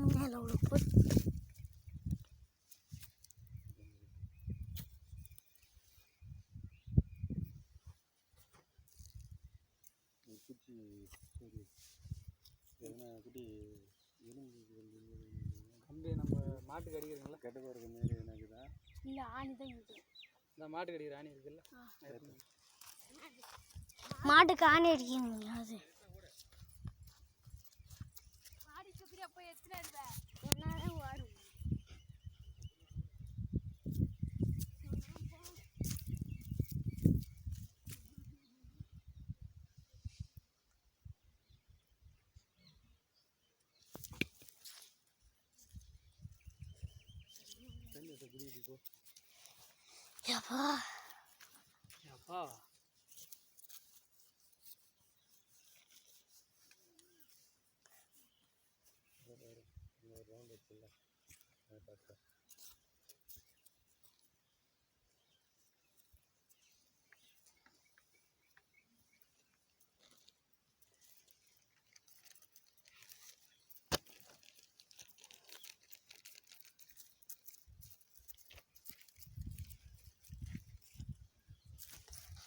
மேலே குட்டி எலும்பு கம்பி நம்ம மாட்டுக்கு அடிக்கிறீங்களா கெட்ட போகிற இருக்குதா இல்லை ஆணி தான் இது இந்த மாட்டுக்கு அடிக்கிற ஆணி இருக்குல்ல? மாட்டுக்கு ஆணி அடிக்கணுங்க அது. ఊరికే పోయి ఎత్తుకునేది బా ఉన్నాడే వాడు 여보 여보 ரவுண்ட் வச்சுல அதை பார்த்தா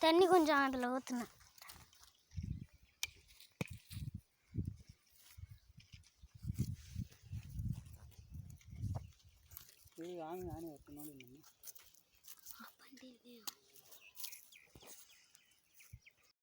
தண்ணி கொஞ்சம் அதில் ஊற்றுனேன் ఆమె ఆనే వస్తున్నాడు